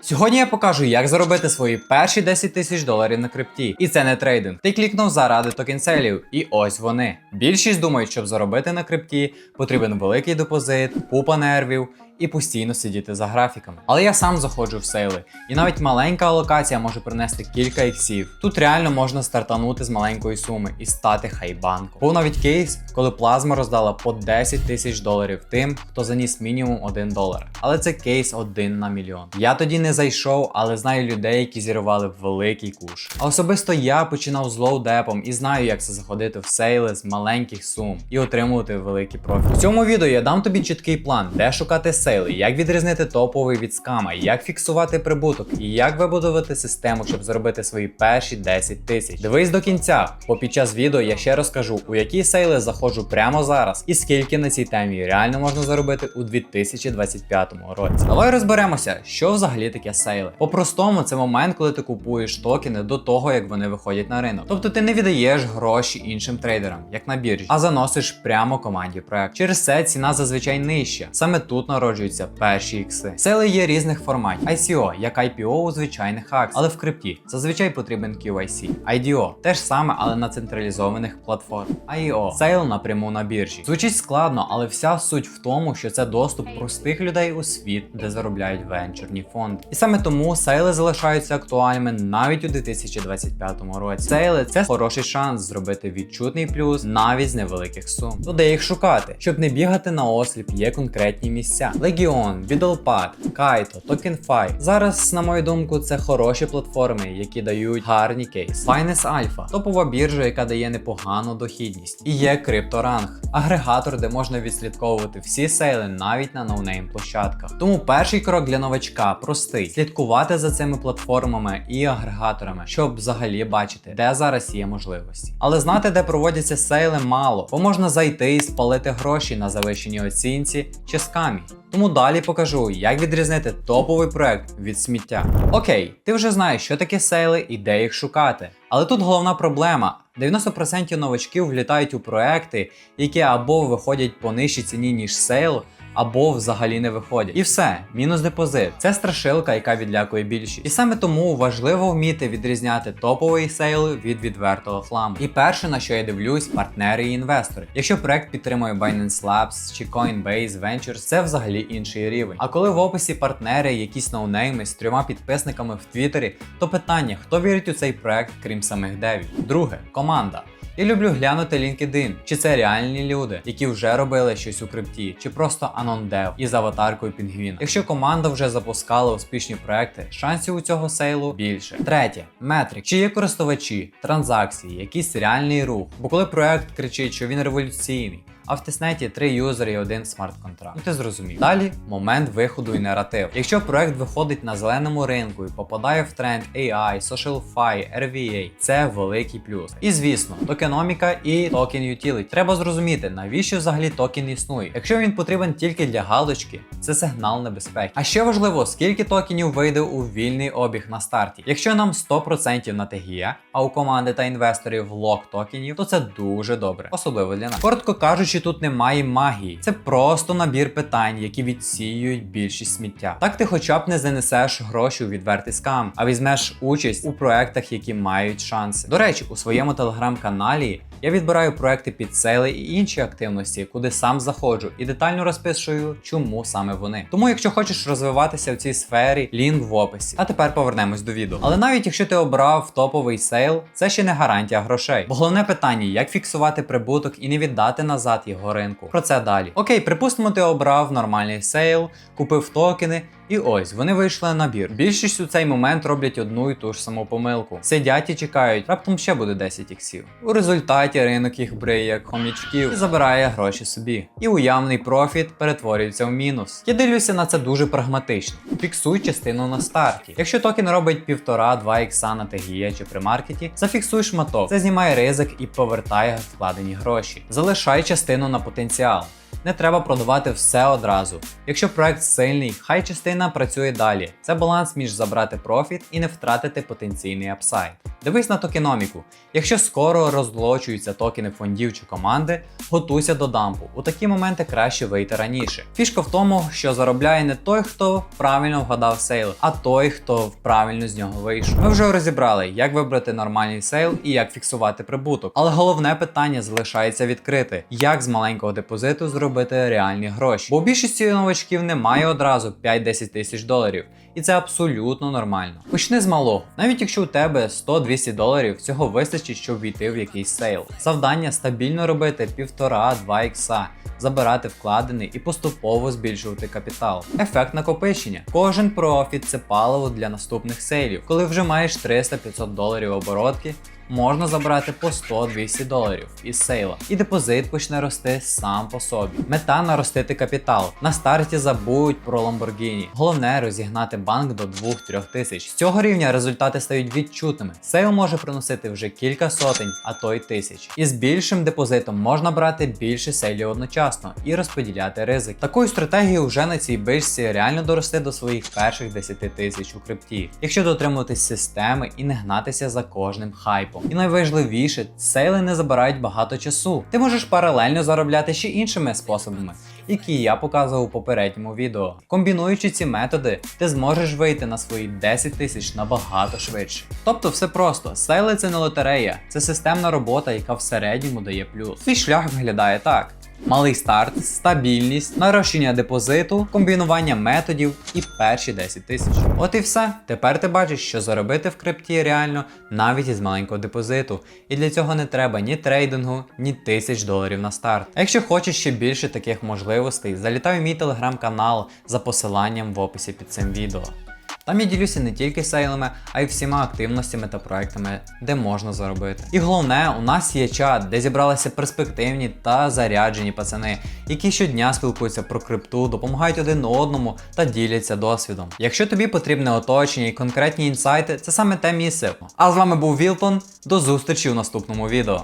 Сьогодні я покажу, як заробити свої перші 10 тисяч доларів на крипті. І це не трейдинг. Ти клікнув заради токенселів, і ось вони. Більшість думають, щоб заробити на крипті, потрібен великий депозит, купа нервів і постійно сидіти за графіками. Але я сам заходжу в сейли, і навіть маленька алокація може принести кілька іксів. Тут реально можна стартанути з маленької суми і стати хайбанком. Був навіть кейс, коли плазма роздала по 10 тисяч доларів тим, хто заніс мінімум 1 долар. Але це кейс один на мільйон. Я тоді не зайшов, але знаю людей, які зірвали великий куш. А особисто я починав з лоу-депом і знаю, як це заходити в сейли з маленьких сум і отримувати великий профіт. В цьому відео я дам тобі чіткий план, де шукати сейли, як відрізнити топовий від скама, як фіксувати прибуток і як вибудувати систему, щоб заробити свої перші 10 тисяч. Дивись до кінця, бо під час відео я ще розкажу, у які сейли заходжу прямо зараз і скільки на цій темі реально можна заробити у 2025 році. Давай розберемося, що взагалі таке сейли. По-простому, це момент, коли ти купуєш токени до того, як вони виходять на ринок. Тобто ти не віддаєш гроші іншим трейдерам, як на біржі, а заносиш прямо команді проект. Через це ціна зазвичай нижча. Саме тут народжуються перші ікси. Сейли є різних форматів. ICO, як IPO у звичайних акцій, але в крипті зазвичай потрібен QIC. IDO теж саме, але на централізованих платформах. IEO сейл напряму на біржі. Звучить складно, але вся суть в тому, що це доступ простих людей у світ, де заробляють венчурні фонди. І саме тому сейли залишаються актуальними навіть у 2025 році. Сейли це хороший шанс зробити відчутний плюс навіть з невеликих сум. То де їх шукати? Щоб не бігати на осліп, є конкретні місця. Legion, Biddlepad, Kaito, TokenFi. Зараз, на мою думку, це хороші платформи, які дають гарні кейси. Finance Alpha топова біржа, яка дає непогану дохідність. І є CryptoRank, агрегатор, де можна відслідковувати всі сейли навіть на ноунейм площадках. Тому перший крок для новачка простий: слідкувати за цими платформами і агрегаторами, щоб взагалі бачити, де зараз є можливості. Але знати, де проводяться сейли, мало, бо можна зайти і спалити гроші на завищеній оцінці чи скамі. Тому далі покажу, як відрізнити топовий проект від сміття. Окей, ти вже знаєш, що таке сейли і де їх шукати. Але тут головна проблема: 90% новачків влітають у проекти, які або виходять по нижчій ціні, ніж сейл, або взагалі не виходять. І все, мінус депозит. Це страшилка, яка відлякує більшість. І саме тому важливо вміти відрізняти топовий сейл від відвертого хламу. І перше, на що я дивлюсь, партнери і інвестори. Якщо проект підтримує Binance Labs чи Coinbase Ventures, це взагалі інший рівень. А коли в описі партнери якісь ноунейми з трьома підписниками в Твіттері, то питання, хто вірить у цей проект, крім самих девів. Друге команда. Я люблю глянути LinkedIn, чи це реальні люди, які вже робили щось у крипті, чи просто анон-дев із аватаркою пінгвіна. Якщо команда вже запускала успішні проекти, шансів у цього сейлу більше. Третє метрик. Чи є користувачі, транзакції, якийсь реальний рух. Бо коли проект кричить, що він революційний. А в тиснеті три юзери і один смарт-контракт. Ну ти зрозумів. Далі момент виходу і наратив. Якщо проект виходить на зеленому ринку і попадає в тренд AI, SocialFi, RVA, це великий плюс. І звісно, токеноміка і токен utility. Треба зрозуміти, навіщо взагалі токен існує. Якщо він потрібен тільки для галочки, це сигнал небезпеки. А ще важливо, скільки токенів вийде у вільний обіг на старті. Якщо нам 100% на TGE, а у команди та інвесторів лок токенів, то це дуже добре, особливо для нас. Коротко кажучи, тут немає магії. Це просто набір питань, які відсіюють більшість сміття. Так ти хоча б не занесеш гроші у відвертий скам, а візьмеш участь у проектах, які мають шанси. До речі, у своєму телеграм-каналі я відбираю проекти під сейли і інші активності, куди сам заходжу, і детально розписую, чому саме вони. Тому, якщо хочеш розвиватися в цій сфері, лінк в описі. А тепер повернемось до відео. Але навіть якщо ти обрав топовий сейл, це ще не гарантія грошей. Бо головне питання, як фіксувати прибуток і не віддати назад його ринку. Про це далі. Окей, припустимо, ти обрав нормальний сейл, купив токени. І ось вони вийшли на набір. Більшість у цей момент роблять одну і ту ж саму помилку. Сидять і чекають, раптом ще буде 10 іксів. У результаті ринок їх бриє як хомячків і забирає гроші собі. І уявний профіт перетворюється в мінус. Я дивлюся на це дуже прагматично. Фіксуй частину на старті. Якщо токен робить 1,5-2 ікса на TGE чи примаркеті, зафіксуй шматок. Це знімає ризик і повертає вкладені гроші. Залишай частину на потенціал. Не треба продавати все одразу. Якщо проект сильний, хай частина працює далі. Це баланс між забрати профіт і не втратити потенційний апсайд. Дивись на токеноміку. Якщо скоро розлочуються токени фондів чи команди, готуйся до дампу. У такі моменти краще вийти раніше. Фішка в тому, що заробляє не той, хто правильно вгадав сейл, а той, хто правильно з нього вийшов. Ми вже розібрали, як вибрати нормальний сейл і як фіксувати прибуток. Але головне питання залишається відкрите: як з маленького депозиту зробити реальні гроші? Бо у більшості новачків немає одразу 5-10 тисяч доларів, і це абсолютно нормально. Почни з малого, навіть якщо у тебе 100-200 доларів, цього вистачить, щоб війти в якийсь сейл. Завдання стабільно робити 1,5-2 ікса, забирати вкладений і поступово збільшувати капітал. Ефект накопичення. Кожен профіт це паливо для наступних сейлів. Коли вже маєш 300-500 доларів оборотки, можна забрати по 100-200 доларів із сейла, і депозит почне рости сам по собі. Мета наростити капітал. На старті забудь про Lamborghini. Головне розігнати банк до 2-3 тисяч. З цього рівня результати стають відчутними. Сейл може приносити вже кілька сотень, а то й тисяч. І з більшим депозитом можна брати більше сейлів одночасно і розподіляти ризик. Такою стратегією вже на цій бичці реально дорости до своїх перших 10 тисяч у крипті, якщо дотримуватись системи і не гнатися за кожним хайпом. І найважливіше, сейли не забирають багато часу. Ти можеш паралельно заробляти ще іншими способами, які я показував у попередньому відео. Комбінуючи ці методи, ти зможеш вийти на свої 10 тисяч набагато швидше. Тобто все просто, сейли це не лотерея, це системна робота, яка в середньому дає плюс. Твій шлях виглядає так. Малий старт, стабільність, нарощення депозиту, комбінування методів і перші 10 тисяч. От і все. Тепер ти бачиш, що заробити в крипті реально навіть із маленького депозиту. І для цього не треба ні трейдингу, ні тисяч доларів на старт. Якщо хочеш ще більше таких можливостей, залітай в мій телеграм-канал за посиланням в описі під цим відео. Там я ділюся не тільки сейлами, а й всіма активностями та проектами, де можна заробити. І головне, у нас є чат, де зібралися перспективні та заряджені пацани, які щодня спілкуються про крипту, допомагають один одному та діляться досвідом. Якщо тобі потрібне оточення і конкретні інсайти, це саме те місце. А з вами був Вілтон. До зустрічі в наступному відео.